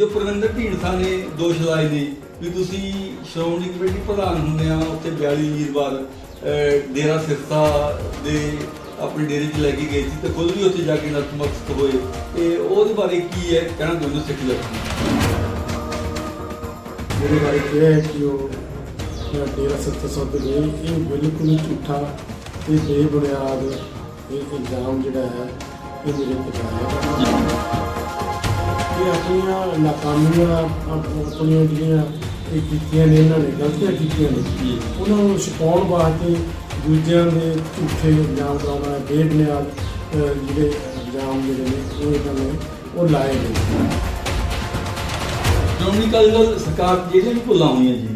ਜੋ ਪ੍ਰਵਿੰਦਰ ਢੀਂਡਸਾ ਨੇ ਦੋਸ਼ ਲਾਏ ਨੇ ਵੀ ਤੁਸੀਂ ਸ਼੍ਰੋਮਣੀ ਕਮੇਟੀ ਪ੍ਰਧਾਨ ਹੁੰਦੇ ਆ, ਉੱਥੇ 42 ਵੀਰਵਾਰ ਡੇਰਾ ਸਿਰਸਾ ਦੇ ਆਪਣੇ ਡੇਰੇ 'ਚ ਲੈ ਕੇ ਗਏ ਸੀ ਤੇ ਖੁਦ ਵੀ ਉੱਥੇ ਜਾ ਕੇ ਨਤਮਸਤਕ ਹੋਏ। ਤੇ ਉਹਦੇ ਬਾਰੇ ਕੀ ਹੈ? ਕਹਿਣਾ ਦੋਨੋਂ ਸਿੱਖ ਲੱਗਦੀ ਮੇਰੇ ਬਾਰੇ ਕਿਹਾ ਹੈ ਕਿ ਉਹ ਡੇਰਾ ਸਿਰਸਾ ਸੌਦੇ ਗਏ ਇਹ ਬਿਲਕੁਲ ਝੂਠਾ ਤੇ ਬੇਬੁਨਿਆਦ ਇਹ ਇਲਜ਼ਾਮ ਜਿਹੜਾ ਹੈ, ਇਹ ਮੇਰੇ ਤੇ ਲਾਇਆ ਹੈ ਆਪਣੀਆਂ ਨਾਕਾਮੀਆਂ ਆਪ- ਆਪਣੀਆਂ ਜਿਹੜੀਆਂ ਇਹ ਕੀਤੀਆਂ ਨੇ ਇਹਨਾਂ ਨੇ ਗਲਤੀਆਂ ਕੀਤੀਆਂ ਨੇ ਉਹਨਾਂ ਨੂੰ ਛੁਪਾਉਣ ਵਾਸਤੇ ਦੂਜਿਆਂ ਦੇ ਝੂਠੇ ਇਲਜ਼ਾਮ ਲਾਉਣਾ ਬੇਬੁਨਿਆਦ ਅਹ, ਜਿਹੜੇ ਇਲਜ਼ਾਮ ਜਿਹੜੇ ਨੇ ਉਹ ਇਹਨਾਂ ਨੇ ਉਹ ਲਾਏ ਨੇ। ਸ਼੍ਰੋਮਣੀ ਅਕਾਲੀ ਦਲ ਸਰਕਾਰ ਜਿਹੜੀਆਂ ਵੀ ਭੁੱਲਾਂ ਹੋਈਆਂ ਜੀ?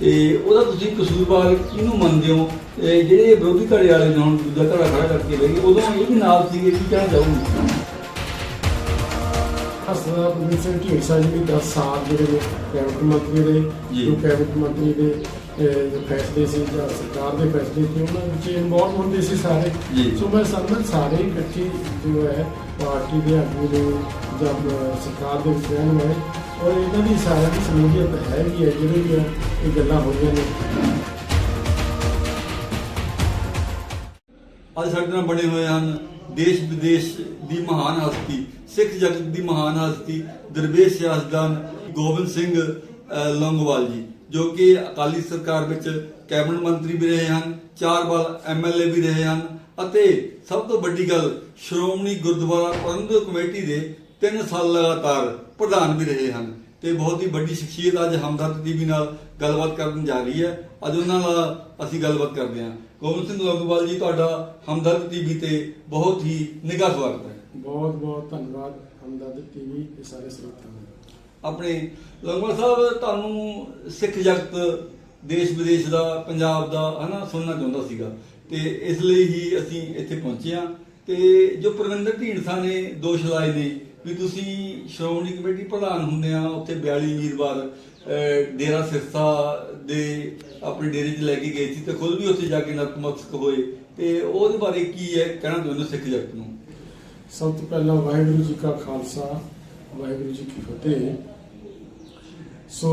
ਤੇ ਉਹਦਾ ਤੁਸੀਂ ਕਸੂਰਵਾਰ ਕਿਹਨੂੰ ਮੰਨਦੇ ਹੋ? ਤੇ ਜਿਹੜੇ ਵਿਰੋਧੀ ਧੜੇ ਵਾਲੇ ਨੇ ਹੁਣ ਦੂਜਾ ਧੜਾ ਖੜਾ ਕਰਕੇ ਬਹਿ ਗਏ ਉਦੋਂ ਇਹ ਵੀ ਨਾਲ ਸੀਗੇ ਕੀ ਕਹਿਣਾ ਚਾਹੂੰਗੀ? ਪ੍ਰਵੀਨ ਸਿੰਘ ਢੀਂਡਸਾ ਜੀ ਵੀ 10 ਸਾਲ ਜਿਹੜੇ ਨੇ ਕੈਬਨਿਟ ਮੰਤਰੀ ਰਹੇ ਜੀ। ਕੈਬਨਿਟ ਮੰਤਰੀ ਦੇ ਜੋ ਫੈਸਲੇ ਸੀ ਜਾਂ ਸਰਕਾਰ ਦੇ ਫੈਸਲੇ ਸੀ ਉਹਨਾਂ ਵਿੱਚ ਇਨਵੋਲਵ ਹੁੰਦੇ ਸੀ ਸਾਰੇ। ਸੋ ਮੈਂ ਸਮਝ ਸਾਰੇ ਇਕੱਠੇ ਜੋ ਹੈ ਪਾਰਟੀ ਦੇ ਆਗੂ ਨੇ ਜਾਂ ਸਰਕਾਰ ਦੇ ਵਿੱਚ ਰਹਿਣ ਵਾਲੇ ਔਰ ਇਹਨਾਂ ਦੀ ਸਾਰਿਆਂ ਦੀ ਸਮੂਲੀਅਤ ਹੈਗੀ ਹੈ ਜਿਹੜੇ ਵੀ ਇਹ ਗੱਲਾਂ ਹੋਈਆਂ ਨੇ ਅੱਜ ਸਾਡੇ ਨਾਲ ਬਣੇ ਹੋਏ ਹਨ ਦੇਸ਼ ਵਿਦੇਸ਼ ਦੀ ਮਹਾਨ ਹਸਤੀ ਸਿੱਖ ਜਗਤ ਦੀ ਮਹਾਨ ਹਸਤੀ ਦਰਵੇਸ਼ ਸਿਆਸਤਦਾਨ ਗੋਬਿੰਦ ਸਿੰਘ ਅਹ, ਲੌਂਗੋਵਾਲ ਜੀ ਜੋ ਕਿ ਅਕਾਲੀ ਸਰਕਾਰ ਵਿੱਚ ਕੈਬਨਿਟ ਮੰਤਰੀ ਵੀ ਰਹੇ ਹਨ ਚਾਰ ਵਾਰ ਐਮਐਲਏ ਵੀ ਰਹੇ ਹਨ ਅਤੇ ਸਭ ਤੋਂ ਵੱਡੀ ਗੱਲ ਸ਼੍ਰੋਮਣੀ ਗੁਰਦੁਆਰਾ ਪ੍ਰਬੰਧਕ ਕਮੇਟੀ ਦੇ 3 ਸਾਲ ਲਗਾਤਾਰ ਪ੍ਰਧਾਨ ਵੀ ਰਹੇ ਹਨ ਤੇ ਬਹੁਤ ਹੀ ਵੱਡੀ ਸ਼ਖਸੀਅਤ ਅੱਜ ਹਮਦਰਦ ਟੀਵੀ ਨਾਲ ਗੱਲਬਾਤ ਕਰਨ ਜਾ ਰਹੀ ਹੈ। ਅੱਜ ਉਹਨਾਂ ਨਾਲ ਅਸੀਂ ਗੱਲਬਾਤ ਕਰਦੇ ਹਾਂ। ਗੋਬਿੰਦ ਸਿੰਘ ਲੌਂਗੋਵਾਲ ਜੀ ਤੁਹਾਡਾ ਹਮਦਰਦ ਟੀਵੀ ਤੇ ਬਹੁਤ ਹੀ ਨਿੱਘਾ ਸਵਾਗਤ ਹੈ। ਬਹੁਤ ਬਹੁਤ ਧੰਨਵਾਦ ਹਮਦਰਦ ਟੀਵੀ ਦੇ ਸਾਰੇ ਸਰੋਤਿਆਂ ਦਾ। ਆਪਣੇ ਲੰਗੋਵਾਲ ਸਾਹਿਬ ਤੁਹਾਨੂੰ ਸਿੱਖ ਜਗਤ, ਦੇਸ਼ ਵਿਦੇਸ਼ ਦਾ, ਪੰਜਾਬ ਦਾ ਹਨਾ ਸੁਣਨਾ ਚਾਹੁੰਦਾ ਸੀਗਾ। ਤੇ ਇਸ ਲਈ ਹੀ ਅਸੀਂ ਇੱਥੇ ਪਹੁੰਚੇ ਹਾਂ। ਤੇ ਜੋ ਪ੍ਰਵਿੰਦਰ ਢੀਂਡਸਾ ਨੇ ਦੋਸ਼ ਲਾਏ ਨੇ ਵੀ ਤੁਸੀਂ ਸ਼੍ਰੋਮਣੀ ਕਮੇਟੀ ਪ੍ਰਧਾਨ ਹੁੰਦੇ ਆ, ਉੱਥੇ 42 ਵੀਰਵਾਰ ਡੇਰਾ ਸਿਰਸਾ ਦੇ ਆਪਣੇ ਡੇਰੇ 'ਚ ਲੈ ਕੇ ਗਏ ਸੀ ਤੇ ਖੁਦ ਵੀ ਉੱਥੇ ਜਾ ਕੇ ਨਤਮਸਤਕ ਹੋਏ। ਤੇ ਉਹਦੇ ਬਾਰੇ ਕੀ ਹੈ? ਕਹਿਣਾ ਦੋਨੋਂ ਸਿੱਖ ਜਗਤ ਨੂੰ? ਸਭ ਤੋਂ ਪਹਿਲਾਂ ਵਾਹਿਗੁਰੂ ਜੀ ਕਾ ਖਾਲਸਾ ਵਾਹਿਗੁਰੂ ਜੀ ਕੀ ਫਤਿਹ ਸੋ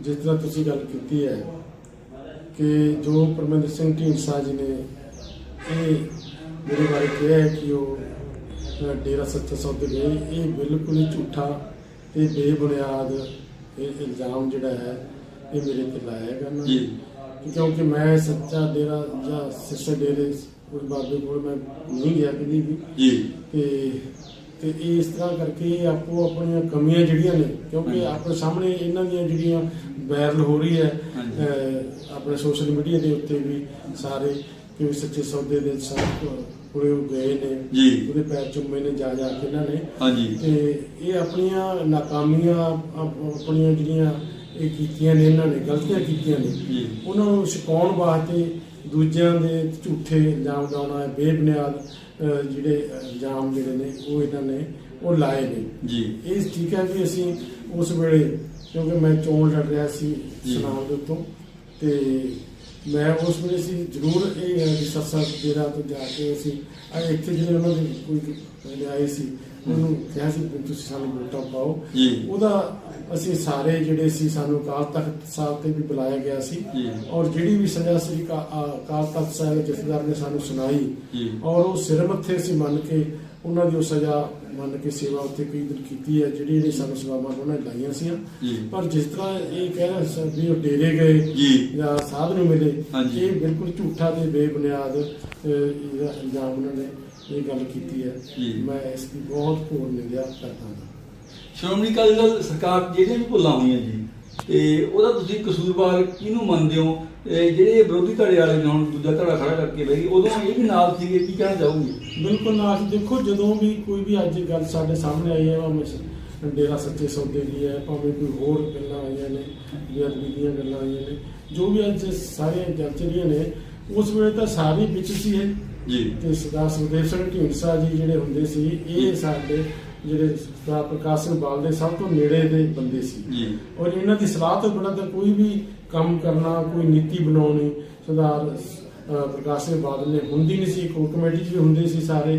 ਜਿਸ ਤਰ੍ਹਾਂ ਤੁਸੀਂ ਗੱਲ ਕੀਤੀ ਹੈ ਕਿ ਜੋ ਪਰਮਿੰਦਰ ਸਿੰਘ ਢੀਂਡਸਾ ਜੀ ਨੇ ਇਹ ਮੇਰੇ ਬਾਰੇ ਕਿਹਾ ਹੈ ਕਿ ਉਹ ਡੇਰਾ ਸੱਚਾ ਸੌਦੇ ਗਏ ਇਹ ਬਿਲਕੁਲ ਹੀ ਝੂਠਾ ਤੇ ਬੇਬੁਨਿਆਦ ਇਹ ਇਲਜ਼ਾਮ ਜਿਹੜਾ ਹੈ ਇਹ ਮੇਰੇ ਤੇ ਲਾਇਆ ਹੈਗਾ ਨਾ। ਕਿਉਂਕਿ ਮੈਂ ਸੱਚਾ ਡੇਰਾ ਜਾਂ ਸਿਸਟਰ ਡੇਰੇ ਕੋਈ ਬਾਬੇ ਕੋਲ ਮੈਂ ਨਹੀਂ ਗਿਆ ਕਦੀ ਵੀ। ਜੀ। ਤੇ ਤੇ ਇਸ ਤਰ੍ਹਾਂ ਕਰਕੇ ਆਪੋ ਆਪਣੀਆਂ ਕਮੀਆਂ ਜਿਹੜੀਆਂ ਨੇ ਕਿਉਂਕਿ। ਆਪਣੇ ਸਾਹਮਣੇ ਇਹਨਾਂ ਦੀਆਂ ਜਿਹੜੀਆਂ ਵਾਇਰਲ ਹੋ ਰਹੀ ਹੈ ਆਪਣੇ ਸੋਸ਼ਲ ਮੀਡੀਆ ਦੇ ਉੱਤੇ ਵੀ ਸਾਰੇ ਕਿ ਸੱਚੇ ਸੌਦੇ ਦੇ ਸਭ ਪੂਰੇ ਗਏ ਨੇ। ਜੀ। ਉਹਦੇ ਪੈਰ ਚੁੰਮੇ ਨੇ ਜਾ ਜਾ ਕੇ ਇਹਨਾਂ ਨੇ। ਹਾਂਜੀ। ਤੇ ਇਹ ਆਪਣੀਆਂ ਨਾਕਾਮੀਆਂ ਆਪ- ਆਪਣੀਆਂ ਜਿਹੜੀਆਂ ਇਹ ਕੀਤੀਆਂ ਨੇ ਇਹਨਾਂ ਨੇ ਗਲਤੀਆਂ ਕੀਤੀਆਂ ਨੇ। ਉਹਨਾਂ ਨੂੰ ਛੁਪਾਉਣ ਵਾਸਤੇ ਦੂਜਿਆਂ ਦੇ ਝੂਠੇ ਇਲਜ਼ਾਮ ਲਾਉਣਾ ਬੇਬੁਨਿਆਦ ਜਿਹੜੇ ਇਲਜ਼ਾਮ ਜਿਹੜੇ ਨੇ ਉਹ ਇਹਨਾਂ ਨੇ ਉਹ ਲਾਏ ਨੇ ਜੀ ਇਹ ਠੀਕ ਹੈ ਵੀ ਅਸੀਂ ਉਸ ਵੇਲੇ ਕਿਉਂਕਿ ਮੈਂ ਚੋਣ ਲੜ ਰਿਹਾ ਸੀ। ਸੁਨਾਮ ਦੇ ਉੱਤੋਂ ਤੇ ਮੈਂ ਉਸ ਵੇਲੇ ਸੀ ਜ਼ਰੂਰ ਇਹ ਸੱਸਾ ਤੇਰਾ ਤੋਂ ਜਾ ਕੇ ਅਸੀਂ ਇੱਥੇ ਜਿਹੜੇ ਉਹਨਾਂ ਦੇ ਕੋਈ ਪਹਿਲੇ ਆਏ ਸੀ ਉਹਨੂੰ ਕਿਹਾ ਸੀ ਵੀ ਤੁਸੀਂ ਸਾਨੂੰ ਵੋਟਾਂ ਪਾਓ। ਉਹਦਾ ਅਸੀਂ ਸਾਰੇ ਜਿਹੜੇ ਸੀ ਸਾਨੂੰ ਅਕਾਲ ਤਖਤ ਸਾਹਿਬ ਤੇ ਵੀ ਬੁਲਾਇਆ ਗਿਆ ਸੀ। ਔਰ ਜਿਹੜੀ ਵੀ ਸਜ਼ਾ ਸੀ ਕਾ- ਅਕਾਲ ਤਖਤ ਸਾਹਿਬ ਜਥੇਦਾਰ ਨੇ ਸਾਨੂੰ ਸੁਣਾਈ। ਔਰ ਉਹ ਸਿਰ ਮੱਥੇ ਸੀ ਮੰਨ ਕੇ ਉਹਨਾਂ ਦੀ ਉਹ ਸਜ਼ਾ ਮੰਨ ਕੇ ਸੇਵਾ ਉੱਤੇ ਕਈ ਦਿਨ ਕੀਤੀ ਹੈ ਜਿਹੜੀ ਜਿਹੜੀ ਸਾਨੂੰ ਸੇਵਾਵਾਂ ਉਹਨਾਂ ਨੇ ਲਾਈਆਂ ਸੀ। ਪਰ ਜਿਸ ਤਰ੍ਹਾਂ ਇਹ ਕਹਿ ਰਹੇ ਸਨ ਵੀ ਉਹ ਡੇਰੇ ਗਏ ਜੀ। ਸਾਧ ਨੂੰ ਮਿਲੇ। ਇਹ ਬਿਲਕੁਲ ਝੂਠਾ ਤੇ ਬੇਬੁਨਿਆਦ ਇਲਜ਼ਾਮ ਉਹਨਾਂ ਨੇ ਇਹ ਗੱਲ ਕੀਤੀ ਹੈ। ਮੈਂ ਇਸ ਦੀ ਬਹੁਤ ਘੋਰ ਨਿੰਦਿਆ ਕਰਦਾ ਹਾਂ ਸ਼੍ਰੋਮਣੀ ਅਕਾਲੀ ਦਲ ਸਰਕਾਰ ਜਿਹੜੀਆਂ ਵੀ ਭੁੱਲਾਂ ਹੋਈਆਂ ਜੀ ਤੇ ਉਹਦਾ ਤੁਸੀਂ ਕਸੂਰਵਾਰ ਕਿਹਨੂੰ ਮੰਨਦੇ ਹੋ? ਜਿਹੜੇ ਵਿਰੋਧੀ ਧੜੇ ਵਾਲੇ ਨੇ ਹੁਣ ਦੂਜਾ ਧੜਾ ਖੜਾ ਕਰਕੇ ਗਏ ਉਦੋਂ ਇਹ ਵੀ ਨਾਲ ਸੀਗੇ ਕੀ ਕਹਿਣਾ ਚਾਹੂੰਗੀ? ਬਿਲਕੁਲ ਨਾਲ ਦੇਖੋ ਜਦੋਂ ਵੀ ਕੋਈ ਵੀ ਅੱਜ ਗੱਲ ਸਾਡੇ ਸਾਹਮਣੇ ਆਈ ਹੈ ਸ- ਡੇਰਾ ਸੱਚੇ ਸੌਦੇ ਦੀ ਹੈ ਭਾਵੇਂ ਕੋਈ ਹੋਰ ਗੱਲਾਂ ਆਈਆਂ ਨੇ ਬੇਅਦਬੀ ਦੀਆਂ ਗੱਲਾਂ ਆਈਆਂ ਨੇ ਜੋ ਵੀ ਅੱਜ ਸਾਰੀਆਂ ਜਲਚਰੀਆਂ ਨੇ ਉਸ ਵੇਲੇ ਤਾਂ ਸਾਰੇ ਵਿੱਚ ਸੀ ਇਹ। ਜੀ। ਤੇ ਸਰਦਾਰ ਸੁਖਦੇਵ ਸਿੰਘ ਢੀਂਡਸਾ ਜੀ ਜਿਹੜੇ ਹੁੰਦੇ ਸੀ ਇਹ ਸਾਡੇ ਜਿਹੜੇ ਸਰਦਾਰ ਪ੍ਰਕਾਸ਼ ਸਿੰਘ ਬਾਲ ਦੇ ਸਭ ਤੋਂ ਨੇੜੇ ਦੇ ਬੰਦੇ ਸੀ ਜੀ ਔਰ ਇਹਨਾਂ ਦੀ ਸਲਾਹ ਤੋਂ ਬਿਨਾਂ ਤਾਂ ਕੋਈ ਵੀ ਕੰਮ ਕਰਨਾ ਕੋਈ ਨੀਤੀ ਬਣਾਉਣੀ ਸਰਦਾਰ ਪ੍ਰਕਾਸ਼ ਸਿੰਘ ਬਾਦਲ ਨੇ ਹੁੰਦੀ ਨਹੀਂ ਸੀ ਕੋਰ ਕਮੇਟੀ 'ਚ ਵੀ ਹੁੰਦੇ ਸੀ ਸਾਰੇ।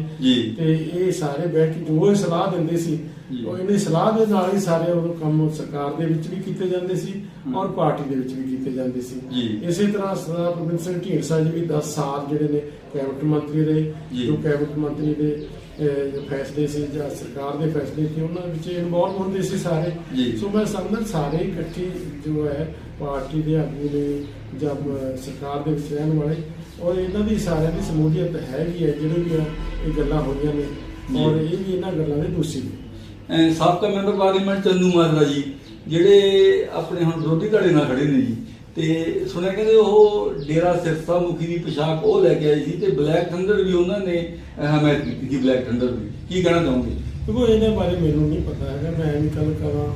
ਤੇ ਇਹ ਸਾਰੇ ਬੈਠ ਕੇ ਜੋ ਇਹ ਸਲਾਹ ਦਿੰਦੇ ਸੀ। ਉਹ ਇਹਦੀ ਸਲਾਹ ਦੇ ਨਾਲ ਹੀ ਸਾਰੇ ਉਦੋਂ ਕੰਮ ਸਰਕਾਰ ਦੇ ਵਿੱਚ ਵੀ ਕੀਤੇ ਜਾਂਦੇ ਸੀ। ਔਰ ਪਾਰਟੀ ਦੇ ਵਿੱਚ ਵੀ ਕੀਤੇ ਜਾਂਦੇ ਸੀ। ਇਸੇ ਤਰ੍ਹਾਂ ਸਰਦਾਰ ਪ੍ਰਵਿੰਦਰ ਸਿੰਘ ਢੀਂਡਸਾ ਜੀ ਵੀ 10 ਸਾਲ ਜਿਹੜੇ ਨੇ ਕੈਬਨਿਟ ਮੰਤਰੀ ਰਹੇ ਜੀ। ਕੈਬਨਿਟ ਮੰਤਰੀ ਦੇ ਜੋ ਫੈਸਲੇ ਸੀ ਜਾਂ ਸਰਕਾਰ ਦੇ ਫੈਸਲੇ ਸੀ ਉਹਨਾਂ ਵਿੱਚ ਇਨਵੋਲਵ ਹੁੰਦੇ ਸੀ ਸਾਰੇ। ਸੋ ਮੈਂ ਸਮਝਦਾ ਸਾਰੇ ਇਕੱਠੀ ਜੋ ਹੈ ਪਾਰਟੀ ਦੇ ਆਗੂ ਨੇ ਜਾਂ ਸਰਕਾਰ ਦੇ ਵਿੱਚ ਰਹਿਣ ਵਾਲੇ ਔਰ ਇਹਨਾਂ ਦੀ ਸਾਰਿਆਂ ਦੀ ਸਮੂਲੀਅਤ ਹੈਗੀ ਹੈ ਜਿਹੜੇ ਵੀ ਇਹ ਗੱਲਾਂ ਹੋਈਆਂ ਨੇ। ਔਰ ਇਹ ਵੀ ਇਹਨਾਂ ਗੱਲਾਂ ਦੇ ਦੋਸ਼ੀ ਨੇ ਸਾਬਕਾ ਮੈਂਬਰ ਪਾਰਲੀਮੈਂਟ ਚੰਨੂ ਮਾਜਰਾ ਜੀ ਜਿਹੜੇ ਆਪਣੇ ਹੁਣ ਵਿਰੋਧੀ ਧੜੇ ਨਾਲ ਖੜੇ ਨੇ ਜੀ ਤੇ ਸੁਣਿਆ ਕਹਿੰਦੇ ਉਹ ਡੇਰਾ ਸਿਰਸਾ ਮੁਖੀ ਦੀ ਪੋਸ਼ਾਕ ਉਹ ਲੈ ਕੇ ਆਏ ਸੀ ਤੇ ਬਲੈਕ ਥੰਡਰ ਵੀ ਉਹਨਾਂ ਨੇ ਹਮਾਇਤ ਕੀਤੀ ਸੀ ਬਲੈਕ ਥੰਡਰ ਦੀ ਕੀ ਕਹਿਣਾ ਚਾਹੋਗੇ? ਕਿਉਂਕਿ ਇਹਦੇ ਬਾਰੇ ਮੈਨੂੰ ਨਹੀਂ ਪਤਾ ਹੈਗਾ ਮੈਂ ਵੀ ਗੱਲ ਕਰਾਂ।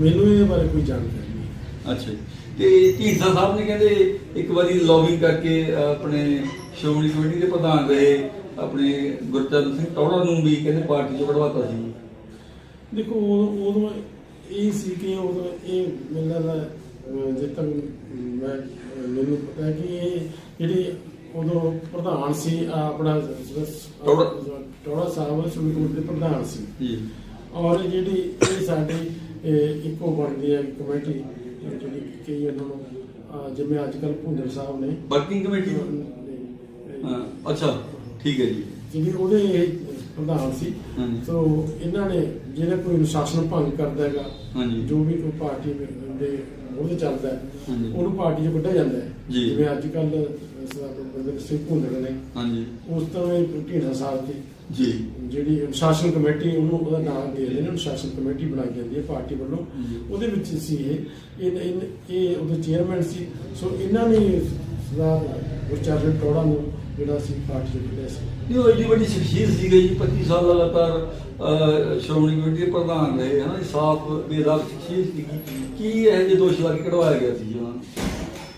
ਮੈਨੂੰ ਇਹਦੇ ਬਾਰੇ ਕੋਈ ਜਾਣਕਾਰੀ ਨਹੀਂ। ਅੱਛਾ ਤੇ ਢੀਂਡਸਾ ਸਾਹਿਬ ਨੇ ਕਹਿੰਦੇ ਇੱਕ ਵਾਰੀ ਲੌਬਿੰਗ ਕਰਕੇ ਆਪਣੇ ਸ਼੍ਰੋਮਣੀ ਕਮੇਟੀ ਦੇ ਪ੍ਰਧਾਨ ਰਹੇ ਆਪਣੇ ਗੁਰਚਰਨ ਸਿੰਘ ਟੌੜਾ ਨੂੰ ਵੀ ਕਹਿੰਦੇ ਪਾਰਟੀ ਚੋਂ ਕਢਵਾਤਾ ਸੀ। ਦੇਖੋ ਉਦੋਂ ਇਹ ਸੀ ਕਿ ਉਦੋਂ ਇਹ ਮੈਨੂੰ ਮੈਂ ਅਹ, ਮੈਨੂੰ ਪਤਾ ਹੈ ਕਿ ਇਹ ਜਿਹੜੀ ਉਦੋਂ ਪ੍ਰਧਾਨ ਸੀ ਆਪਣਾ ਟੌੜਾ। ਟੋੜਾ ਸਾਹਿਬ ਸੁਪਰੀਮ ਕੋਰਟ ਦੇ ਪ੍ਰਧਾਨ ਸੀ। ਜੀ। ਔਰ ਜਿਹੜੀ ਇਹ ਸਾਡੀ ਇੱਕੋ ਬਣਦੀ ਹੈ ਕਮੇਟੀ ਜਿਹੜੀ ਕਈ ਉਹਨਾਂ ਨੂੰ ਜਿਵੇਂ ਅੱਜ ਕੱਲ ਭੁੰਦਰ ਸਾਹਿਬ ਨੇ। Working committee? ਹਾਂ, ਅੱਛਾ ਠੀਕ ਹੈ ਜੀ। ਜਿਹੜੀ ਉਹਦੇ ਪ੍ਰਧਾਨ ਸੀ ਹਾਂਜੀ। ਸੋ ਇਹਨਾਂ ਨੇ ਜਿਹੜਾ ਕੋਈ ਅਨੁਸ਼ਾਸਨ ਭੰਗ ਕਰਦਾ ਹੈਗਾ ਹਾਂਜੀ। ਜੋ ਵੀ ਕੋਈ ਪਾਰਟੀ ਦੇ ਉਹਦੇ ਚੱਲਦਾ ਹੈ ਹਾਂਜੀ। ਉਹਨੂੰ ਪਾਰਟੀ 'ਚ ਕੱਢਿਆ ਜਾਂਦਾ ਹੈ ਜੀ। ਜਿਵੇਂ ਅੱਜ ਕੱਲ ਸਰਦਾਰ ਸਿੰਘ ਭੁੰਦੜ ਨੇ ਹਾਂਜੀ ਉਸ ਤਰ੍ਹਾਂ ਹੀ ਢੀਂਡਸਾ ਸਾਹਿਬ ਦੀ ਜੀ ਜਿਹੜੀ ਅਨੁਸ਼ਾਸਨ ਕਮੇਟੀ ਉਹਨੂੰ ਉਹਦਾ ਨਾਮ ਦੇ ਨੇ ਅਨੁਸ਼ਾਸਨ ਕਮੇਟੀ ਬਣਾਈ ਜਾਂਦੀ ਹੈ ਪਾਰਟੀ ਵੱਲੋਂ ਜੀ। ਉਹਦੇ ਵਿੱਚ ਸੀ ਇਹ ਇਹ ਇਹ- ਇਹ ਉਹਦੇ ਚੇਅਰਮੈਨ ਸੀ ਸੋ ਇਹਨਾਂ ਨੇ ਸਰਦਾਰ ਗੁਰਚਰਨ ਟੋੜਾ ਨੂੰ ਜਿਹੜਾ ਸੀ ਪਾਰਟੀ ਕੱਢਿਆ ਸੀ ਇਹ ਉਹ ਏਡੀ ਵੱਡੀ ਸ਼ਖਸੀਅਤ ਸੀ ਗਈ ਜੀ 25 ਸਾਲ ਲਗਾਤਾਰ ਸ਼੍ਰੋਮਣੀ ਕਮੇਟੀ ਦੇ ਪ੍ਰਧਾਨ ਰਹੇ ਹਨਾ ਜੀ, ਸਾਫ਼ ਬੇਦਾਗ ਸ਼ਖਸੀਅਤ ਸੀ ਕੀ ਇਹ ਜਿਹੇ ਦੋਸ਼ ਲਾ ਕੇ ਕਢਵਾਇਆ ਗਿਆ ਸੀ ਜੀ ਉਹਨਾਂ ਨੂੰ?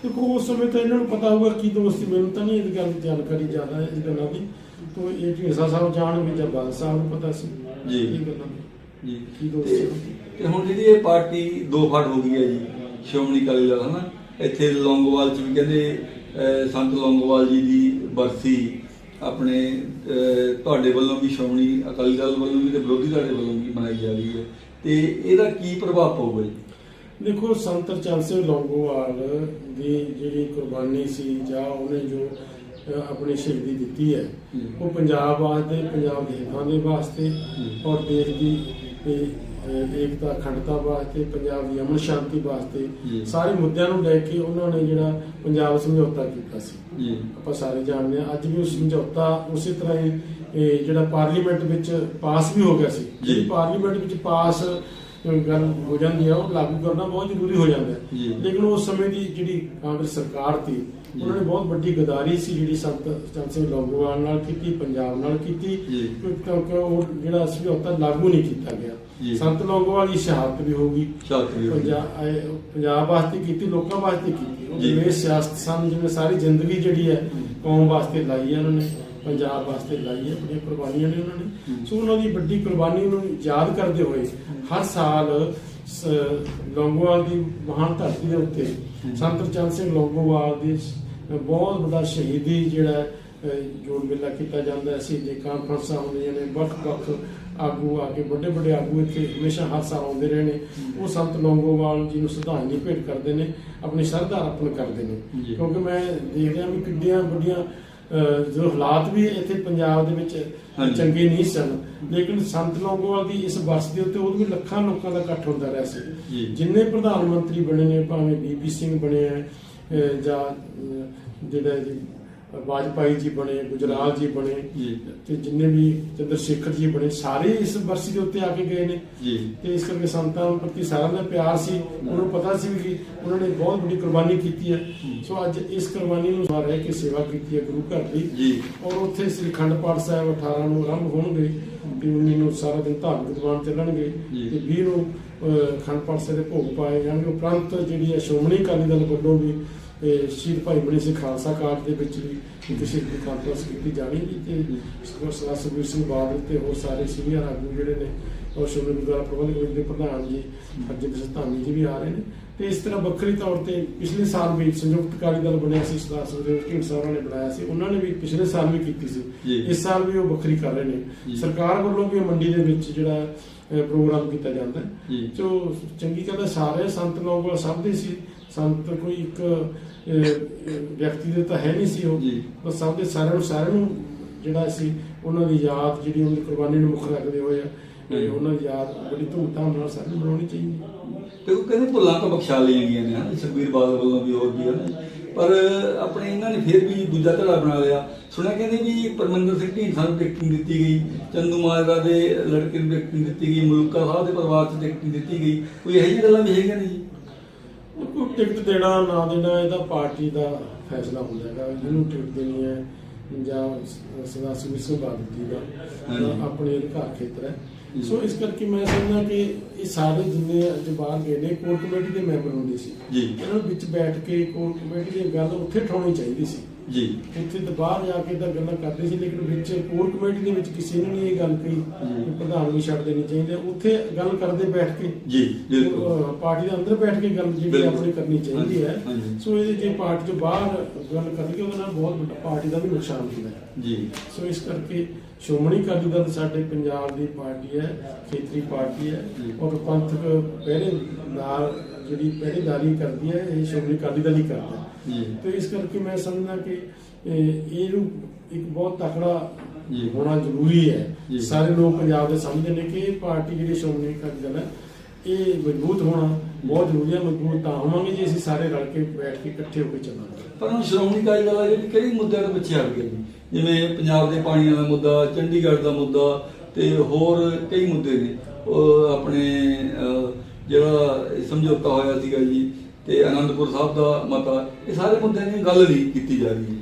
ਦੇਖੋ ਉਸ ਸਮੇਂ ਤਾਂ ਇਹਨਾਂ ਨੂੰ ਪਤਾ ਹੋਊਗਾ ਕੀ ਦੋਸਤ ਸੀ ਮੈਨੂੰ ਤਾਂ ਨਹੀਂ ਇਸ ਗੱਲ ਦੀ ਜਾਣਕਾਰੀ ਜ਼ਿਆਦਾ ਹੈ ਇਸ ਗੱਲਾਂ ਦੀ। ਤੋਂ ਇਹ ਢੀਂਡਸਾ ਸਾਹਿਬ ਜਾਣਗੇ ਜਾਂ ਬਾਲ ਸਾਹਿਬ ਨੂੰ ਪਤਾ ਸੀ। ਜੀ। ਇਹ ਗੱਲਾਂ ਜੀ। ਕੀ ਦੋਸਤ ਤੇ- ਸੀ? ਤੇ ਹੁਣ ਜਿਹੜੀ ਇਹ ਪਾਰਟੀ ਦੋ ਫੜ ਹੋ ਗਈ ਹੈ ਜੀ ਸ਼੍ਰੋਮਣੀ ਅਕਾਲੀ ਦਲ ਹਨਾ ਇੱਥੇ ਲੌਂਗੋਵਾਲ ਚ ਵੀ ਕਹਿੰਦੇ ਸੰਤ ਲੌਂਗੋਵਾਲ ਜੀ ਦੀ ਬਰਸੀ ਆਪਣੇ ਤੁਹਾਡੇ ਵੱਲੋਂ ਵੀ ਸ਼੍ਰੋਮਣੀ ਅਕਾਲੀ ਦਲ ਵੱਲੋਂ ਵੀ ਤੇ ਵਿਰੋਧੀ ਧੜੇ ਵੱਲੋਂ ਵੀ ਮਨਾਈ ਜਾ ਰਹੀ ਹੈ ਤੇ ਇਹਦਾ ਕੀ ਪ੍ਰਭਾਵ ਪਊਗਾ ਜੀ ਦੇਖੋ ਸੰਤ ਚੰਦ ਸਿੰਘ ਲੌਂਗੋਵਾਲ ਦੀ ਜਿਹੜੀ ਕੁਰਬਾਨੀ ਸੀ ਜਾਂ ਉਹਨੇ ਜੋ ਆਪਣੀ ਸ਼ਹੀਦੀ ਦਿੱਤੀ ਹੈ। ਉਹ ਪੰਜਾਬ ਵਾਸਤੇ ਪੰਜਾਬ ਦੇ ਹਿੱਤਾਂ ਦੇ ਵਾਸਤੇ। ਔਰ ਦੇਸ਼ ਦੀ ਏਕਤਾ ਅਖੰਡਤਾ ਵਾਸਤੇ ਪੰਜਾਬ ਦੀ ਅਮਨ ਸ਼ਾਂਤੀ ਵਾਸਤੇ। ਸਾਰੇ ਮੁੱਦਿਆਂ ਨੂੰ ਲੈ ਕੇ ਉਹਨਾਂ ਨੇ ਜਿਹੜਾ ਪੰਜਾਬ ਸਮਝੌਤਾ ਕੀਤਾ ਸੀ। ਆਪਾਂ ਸਾਰੇ ਜਾਣਦੇ ਹਾਂ ਅੱਜ ਵੀ ਉਹ ਸਮਝੌਤਾ ਉਸੇ ਤਰ੍ਹਾਂ ਹੀ ਇਹ ਜਿਹੜਾ ਪਾਰਲੀਮੈਂਟ ਵਿੱਚ ਪਾਸ ਵੀ ਹੋ ਗਿਆ ਸੀ। ਪਾਰਲੀਮੈਂਟ ਵਿੱਚ ਪਾਸ ਗੱਲ ਹੋ ਜਾਂਦੀ ਆ ਉਹ ਲਾਗੂ ਕਰਨਾ ਬਹੁਤ ਜ਼ਰੂਰੀ ਹੋ ਜਾਂਦਾ ਲੇਕਿਨ ਉਸ ਸਮੇਂ ਦੀ ਜਿਹੜੀ ਕਾਂਗਰਸ ਸਰਕਾਰ ਸੀ। ਉਹਨਾਂ ਨੇ ਬਹੁਤ ਵੱਡੀ ਗਦਾਰੀ ਸੀ ਜਿਹੜੀ ਸੰਤ ਚੰਦ ਸਿੰਘ ਲੌਂਗੋਵਾਲ ਨਾਲ ਕੀਤੀ ਪੰਜਾਬ ਨਾਲ ਕੀਤੀ ਕਿਉਂਕਿ ਉਹ ਜਿਹੜਾ ਸਮਝੌਤਾ ਲਾਗੂ ਨਹੀਂ ਕੀਤਾ ਗਿਆ। ਸੰਤ ਲੌਂਗੋਵਾਲ ਦੀ ਸ਼ਹਾਦਤ ਵੀ ਹੋ ਗਈ। ਸ਼ਾਸਤਰੀ ਹੋ ਗਈ। ਪੰਜਾਬ ਵਾਸਤੇ ਕੀਤੀ ਲੋਕਾਂ ਵਾਸਤੇ ਕੀਤੀ। ਉਹ। ਜਿਵੇਂ ਸਿਆਸਤ ਸਨ ਜਿਵੇਂ ਸਾਰੀ ਜ਼ਿੰਦਗੀ ਜਿਹੜੀ ਹੈ ਕੌਮ ਵਾਸਤੇ ਲਾਈ ਹੈ ਉਹਨਾਂ ਨੇ ਪੰਜਾਬ ਵਾਸਤੇ ਲਾਈ ਹੈ ਬੜੀਆਂ ਕੁਰਬਾਨੀਆਂ ਨੇ ਉਹਨਾਂ ਨੇ। ਸੋ ਉਹਨਾਂ ਦੀ ਵੱਡੀ ਕੁਰਬਾਨੀ ਨੂੰ ਯਾਦ ਕਰਦੇ ਹੋਏ ਹਰ ਸਾਲ ਲੌਂਗੋਵਾਲ ਦੀ ਮਹਾਨ ਧਰਤੀ ਦੇ ਉੱਤੇ ਸੰਤ ਚੰਦ ਸਿੰਘ ਲੌਂਗੋਵਾਲ ਦੀ ਬਹੁਤ ਵੱਡਾ ਸ਼ਹੀਦੀ ਜਿਹੜਾ ਜੋੜ ਮੇਲਾ ਕੀਤਾ ਜਾਂਦਾ ਹੈ ਸ਼ਹੀਦੀ ਕਾਨਫਰੰਸਾਂ ਹੁੰਦੀਆਂ ਨੇ ਵੱਖ-ਵੱਖ ਆਗੂ ਆ ਕੇ ਵੱਡੇ ਵੱਡੇ ਆਗੂ ਇੱਥੇ ਹਮੇਸ਼ਾ ਹਰ ਸਾਲ ਆਉਂਦੇ ਰਹੇ ਨੇ ਉਹ ਸੰਤ ਲੌਂਗੋਵਾਲ ਜੀ ਨੂੰ ਸ਼ਰਧਾਂਜਲੀ ਭੇਟ ਕਰਦੇ ਨੇ ਆਪਣੀ ਸ਼ਰਧਾ ਅਰਪਣ ਕਰਦੇ ਨੇ ਜੀ। ਕਿਉਂਕਿ ਮੈਂ ਦੇਖ ਰਿਹਾ ਵੀ ਕਿੱਡੀਆਂ ਵੱਡੀਆਂ ਜੋ ਹਾਲਾਤ ਵੀ ਇੱਥੇ ਪੰਜਾਬ ਦੇ ਵਿੱਚ। ਚੰਗੇ ਨਹੀਂ ਸਨ ਲੇਕਿਨ ਸੰਤ ਲੌਂਗੋਵਾਲ ਦੀ ਇਸ ਬਰਸ ਦੇ ਉੱਤੇ ਉਦੋਂ ਵੀ ਲੱਖਾਂ ਲੋਕਾਂ ਦਾ ਇਕੱਠ ਹੁੰਦਾ ਰਿਹਾ ਸੀ ਜੀ। ਜਿੰਨੇ ਪ੍ਰਧਾਨ ਮੰਤਰੀ ਬਣੇ ਨੇ ਭਾਵੇਂ ਬੀਪੀ ਸਿੰਘ ਬਣੇ ਆ ਜਾਂ ਜਿਹੜਾ ਜੀ ਵਾਜਪਾਈ ਜੀ ਬਣੇ ਗੁਜਰਾਲ ਜੀ ਬਣੇ। ਤੇ ਜਿੰਨੇ ਵੀ ਚੰਦਰ ਸ਼ੇਖਰ ਜੀ ਬਣੇ ਸਾਰੇ ਇਸ ਬਰਸੀ ਦੇ ਉੱਤੇ ਆ ਕੇ ਗਏ ਨੇ ਤੇ ਇਸ ਕਰਕੇ ਸੰਤਾਂ ਪ੍ਰਤੀ ਸਾਰਿਆਂ ਦਾ ਪਿਆਰ ਸੀ ਉਹਨਾਂ ਪਤਾ ਸੀ ਕਿ ਉਹਨਾਂ ਨੇ ਬਹੁਤ ਵੱਡੀ ਕੁਰਬਾਨੀ ਕੀਤੀ ਹੈ ਸੋ ਅੱਜ ਇਸ ਕੁਰਬਾਨੀ ਨੂੰ ਸਾਰ ਰਹਿ ਕੇ ਸੇਵਾ ਕੀਤੀ ਹੈ ਗੁਰੂ ਘਰ ਦੀ। ਔਰ ਉੱਥੇ ਸ੍ਰੀ ਖੰਡ ਪਾਠ ਸਾਹਿਬ 18 ਨੂੰ ਆਰੰਭ ਹੋਣਗੇ ਤੇ 19 ਨੂੰ ਸਾਰਾ ਦਿਨ ਧਾਰਮਿਕ ਦੀਵਾਨ ਚੱਲਣਗੇ। ਤੇ 20 ਨੂੰ ਖੰਡ ਪਾਠ ਦੇ ਭੋਗ ਪਾਏ ਜਾਣਗੇ। ਉਪਰੰਤ ਜਿਹੜੀ ਹੈ ਸ਼੍ਰੋਮਣੀ ਅਕਾਲੀ ਦਲ ਵੱਲੋਂ ਵੀ ਸ਼ਹੀਦ ਭਾਈ ਬਣੀ ਸਿੰਘ ਖਾਲਸਾ ਕਾਲਜ ਦੇ ਵਿੱਚ ਵੀ ਇੱਕ ਸ਼ਹੀਦੀ ਕਾਨਫਰੰਸ ਕੀਤੀ ਜਾਣੀ ਹੈ। ਤੇ ਸਰਦਾਰ ਸੁਖਬੀਰ ਸਿੰਘ ਬਾਦਲ ਤੇ ਹੋਰ ਸਾਰੇ ਸੀਨੀਅਰ ਆਗੂ ਜਿਹੜੇ ਨੇ ਔਰ ਸ਼੍ਰੋਮਣੀ ਗੁਰਦੁਆਰਾ ਪ੍ਰਬੰਧਕ ਕਮੇਟੀ ਦੇ ਪ੍ਰਧਾਨ ਜੀ ਹਰਜਿੰਦਰ ਸਿੰਘ ਧਾਮੀ ਜੀ ਵੀ ਆ ਰਹੇ ਨੇ। ਤੇ ਇਸ ਤਰ੍ਹਾਂ ਵੱਖਰੀ ਤੌਰ ਤੇ ਪਿਛਲੇ ਸਾਲ ਵੀ ਸੰਯੁਕਤ ਅਕਾਲੀ ਦਲ ਬਣਿਆ ਸੀ ਸਰਦਾਰ ਸੁਖਦੇਵ ਢੀਂਡਸਾ ਨੇ ਬਣਾਇਆ ਸੀ। ਉਹਨਾਂ ਨੇ ਵੀ ਪਿਛਲੇ ਸਾਲ ਵੀ ਕੀਤੀ ਸੀ। ਇਸ ਸਾਲ ਵੀ ਉਹ ਵੱਖਰੀ ਕਰ ਰਹੇ। ਨੇ। ਸਰਕਾਰ ਵੱਲੋਂ ਵੀ ਮੰਡੀ ਦੇ ਵਿੱਚ ਜਿਹੜਾ ਪ੍ਰੋਗਰਾਮ ਕੀਤਾ ਜਾਂਦਾ ਹੈ। ਜੀ। ਚੰਗੀ ਗੱਲ ਹੈ ਸਾਰੇ ਸੰਤ ਲੋਕ ਸਭ ਦੇ ਸੀ। ਸੰਤ ਕੋਈ ਇੱਕ ਵਿਅਕਤੀ ਦੇ ਤਾਂ ਹੈ ਨਹੀਂ ਸੀ ਉਹ। ਬਸ ਸਭ ਦੇ ਸਾਰਿਆਂ ਨੂੰ ਸਾਰਿਆਂ ਨੂੰ ਜਿਹੜਾ ਸੀ ਉਹਨਾਂ ਦੀ ਯਾਦ ਜਿਹੜੀ ਉਹਨਾਂ ਦੀ ਕੁਰਬਾਨੀ ਨੂੰ ਮੁੱਖ ਰੱਖਦੇ ਹੋਏ ਆ। ਜੀ। ਉਹਨਾਂ ਦੀ ਯਾਦ ਬੜੀ ਧੂਮਧਾਮ ਨਾਲ ਸਾਰਿਆਂ ਨੂੰ ਮਨਾਉਣੀ ਚਾਹੀਦੀ ਹੈ ਤੇ ਉਹ ਕਹਿੰਦੇ ਭੁੱਲਾਂ ਤਾਂ ਬਖਸ਼ਾ ਲਈਆਂ ਗਈਆਂ ਨੇ ਹਨਾ ਸੁਖਬੀਰ ਬਾਦਲ ਵੱਲੋਂ ਵੀ ਹੋਰ ਵੀ ਹਨਾ ਪਰ ਆਪਣੇ ਇਹਨਾਂ ਨੇ ਫਿਰ ਵੀ ਦੂਜਾ ਧੜਾ ਬਣਾ ਲਿਆ ਸੁਣਿਆ ਕਹਿੰਦੇ ਵੀ ਪਰਮਿੰਦਰ ਸਿੰਘ ਢੀਂਡਸਾ ਨੂੰ ਟਿਕਟ ਦਿੱਤੀ ਗਈ ਚੰਦੂ ਮਾਜਰਾ ਦੇ ਲੜਕੇ ਨੂੰ ਟਿਕਟ ਦਿੱਤੀ ਗਈ ਮਲੂਕਾ ਸਾਹਿਬ ਦੇ ਪਰਿਵਾਰ 'ਚ ਟਿਕਟ ਦਿੱਤੀ ਗਈ ਕੋਈ ਇਹੋ ਜਿਹੀ ਗੱਲਾਂ ਵੀ ਹੈਗੀਆਂ ਨੇ ਜੀ ਕੋਈ ਟਿਕਟ ਦੇਣਾ ਨਾ ਦੇਣਾ ਇਹਦਾ ਪਾਰਟੀ ਦਾ ਫੈਸਲਾ ਹੁੰਦਾ ਹੈਗਾ ਜਿਹਨੂੰ ਟਿਕਟ ਦੇਣੀ ਹੈ ਜਾਂ ਸਿੰਘ ਬਾਦਲ ਜੀ ਦਾ। ਤਾਂ ਆਪਣੇ ਅਧਿਕਾਰ ਖੇਤਰ ਹੈ। ਸੋ ਇਸ ਕਰਕੇ ਮੈਂ ਸਮਝਦਾ ਕਿ ਇਹ ਸਾਰੇ ਜਿੰਨੇ ਅੱਜ ਬਾਹਰ ਗਏ ਨੇ ਕੋਰ ਕਮੇਟੀ ਦੇ ਮੈਂਬਰ ਹੁੰਦੇ ਸੀ ਜੀ। ਇਹਨਾਂ ਨੂੰ ਵਿੱਚ ਬੈਠ ਕੇ ਕੋਰ ਕਮੇਟੀ ਦੀ ਗੱਲ ਉੱਥੇ ਠਾਉਣੀ ਚਾਹੀਦੀ ਸੀ। ਜੀ। ਉੱਥੇ ਤਾਂ ਬਾਹਰ ਜਾ ਕੇ ਤਾਂ ਗੱਲਾਂ ਕਰਦੇ ਸੀ ਲੇਕਿਨ ਵਿੱਚ ਕੋਰ ਕਮੇਟੀ ਦੇ ਵਿੱਚ ਕਿਸੇ ਨੇ ਨਹੀਂ ਇਹ ਗੱਲ ਕਹੀ ਕਿ ਪ੍ਰਧਾਨ ਨੂੰ ਛੱਡ ਦੇਣੀ ਚਾਹੀਦੀ ਹੈ। ਉੱਥੇ ਗੱਲ ਕਰਦੇ ਬੈਠ ਕੇ ਜੀ ਬਿਲਕੁਲ। ਪਾਰਟੀ ਦੇ ਅੰਦਰ ਬੈਠ ਕੇ ਗੱਲ ਜਿਹੜੀ। ਆਪਣੀ ਕਰਨੀ ਚਾਹੀਦੀ ਹੈ। ਸੋ ਇਹਦੇ ਜੇ ਪਾਰਟੀ ਤੋਂ ਬਾਹਰ ਗੱਲ ਕਰਨਗੇ ਉਹਦੇ ਨਾਲ ਬਹੁਤ ਵੱਡਾ ਪਾਰਟੀ ਦਾ ਵੀ ਨੁਕਸਾਨ ਹੁੰਦਾ ਹੈ। ਜੀ। ਸੋ ਇਸ ਕਰਕੇ ਸ਼੍ਰੋਮਣੀ ਅਕਾਲੀ ਦਲ ਸਾਡੇ ਪੰਜਾਬ ਦੀ ਪਾਰਟੀ ਹੈ ਖੇਤਰੀ ਪਾਰਟੀ ਹੈ। ਔਰ ਪੰਥਕ ਪਹਿਰੇ ਨਾਲ ਜਿਹੜੀ ਪਹਿਰੇਦਾਰੀ ਕਰਦੀ ਹੈ ਇਹ ਸ਼੍ਰੋਮਣੀ ਅਕਾਲੀ ਦਲ ਹੀ ਕਰਦਾ ਤੇ ਇਸ ਕਰਕੇ ਮੈਂ ਸਮਝਦਾ ਕਿ ਇਹ- ਇਹਨੂੰ ਇੱਕ ਬਹੁਤ ਤਕੜਾ। ਹੋਣਾ ਜ਼ਰੂਰੀ ਹੈ। ਸਾਰੇ ਲੋਕ ਪੰਜਾਬ ਦੇ ਸਮਝਦੇ ਨੇ ਕਿ ਇਹ ਪਾਰਟੀ ਜਿਹੜੀ ਸ਼੍ਰੋਮਣੀ ਅਕਾਲੀ ਦਲ ਹੈ ਇਹ ਮਜ਼ਬੂਤ ਹੋਣਾ ਬਹੁਤ ਜ਼ਰੂਰੀ ਹੈ ਮਜ਼ਬੂਤ ਤਾਂ ਹੋਵਾਂਗੇ ਜੇ ਅਸੀਂ ਸਾਰੇ ਰਲ ਕੇ ਬੈਠ ਕੇ ਇਕੱਠੇ ਹੋ ਕੇ ਚੱਲਾਂਗੇ ਪਰ ਹੁਣ ਸ਼੍ਰੋਮਣੀ ਅਕਾਲੀ ਦਲ ਆ ਜਿਹੜੀ ਕਈ ਮੁੱਦਿਆਂ ਤੋਂ ਪਿੱਛੇ ਹਟ ਗਈ ਜੀ ਜਿਵੇਂ ਪੰਜਾਬ ਦੇ ਪਾਣੀਆਂ ਦਾ ਮੁੱਦਾ ਚੰਡੀਗੜ੍ਹ ਦਾ ਮੁੱਦਾ ਤੇ ਹੋਰ ਕਈ ਮੁੱਦੇ ਨੇ। ਉਹ ਆਪਣੇ ਜਿਹੜਾ ਸਮਝੌਤਾ ਹੋਇਆ ਸੀਗਾ ਜੀ ਤੇ ਆਨੰਦਪੁਰ ਸਾਹਿਬ ਦਾ ਮਤਾ ਇਹ ਸਾਰੇ ਮੁੱਦਿਆਂ ਦੀ ਗੱਲ ਨਹੀਂ ਕੀਤੀ ਜਾ ਰਹੀ ਹੈ।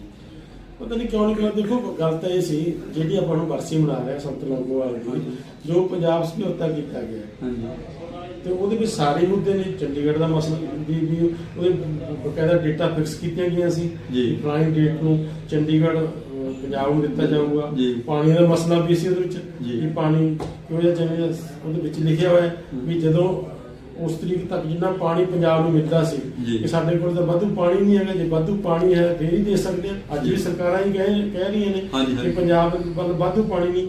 ਪਤਾ ਨਹੀਂ ਕਿਉਂ ਨਹੀਂ ਕਰ ਦੇਖੋ ਗੱਲ ਤਾਂ ਇਹ ਸੀ ਜਿਹੜੀ ਆਪਾਂ ਨੂੰ ਬਰਸੀ ਮਨਾ ਰਿਹਾ ਸੰਤ ਲੰਗੋਵਾਲ ਦੀ ਜੋ ਪੰਜਾਬ ਸਮਝੌਤਾ ਕੀਤਾ ਗਿਆ। ਤੇ ਉਹਦੇ ਵਿੱਚ ਸਾਰੇ ਮੁੱਦੇ ਨੇ ਚੰਡੀਗੜ੍ਹ ਦਾ ਮਸਲਾ ਦੀ ਵੀ ਉਹਦੇ ਬਕਾਇਦਾ ਡੇਟਾ ਫਿਕਸ ਕੀਤੀਆਂ ਗਈਆਂ ਸੀ। ਜੀ। ਫਲਾਣੀ ਡੇਟ ਨੂੰ ਚੰਡੀਗੜ੍ਹ ਪੰਜਾਬ ਨੂੰ ਦਿੱਤਾ ਜਾਊਗਾ। ਪਾਣੀ ਦਾ ਮਸਲਾ ਵੀ ਸੀ ਉਹਦੇ ਵਿੱਚ। ਕਿ ਪਾਣੀ ਕਿਉਂ ਚਾਹੀਦਾ ਉਹਦੇ ਵਿੱਚ ਲਿਖਿਆ ਹੋਇਆ ਵੀ ਜਦੋਂ ਉਸ ਤਰੀਕ ਤੱਕ ਜਿੰਨਾ ਪਾਣੀ ਪੰਜਾਬ ਨੂੰ ਮਿਲਦਾ ਸੀ। ਕਿ ਸਾਡੇ ਕੋਲ ਤਾਂ ਵਾਧੂ ਪਾਣੀ ਨਹੀਂ ਹੈਗਾ ਜੇ ਵਾਧੂ ਪਾਣੀ ਹੈ ਫੇਰ ਹੀ ਦੇ ਸਕਦੇ ਆ ਅੱਜ ਵੀ। ਸਰਕਾਰਾਂ ਹੀ ਕਹਿ ਕਹਿ ਰਹੀਆਂ ਨੇ ਕਿ। ਪੰਜਾਬ ਵੱਲ ਵਾਧੂ ਪਾਣੀ ਨਹੀਂ।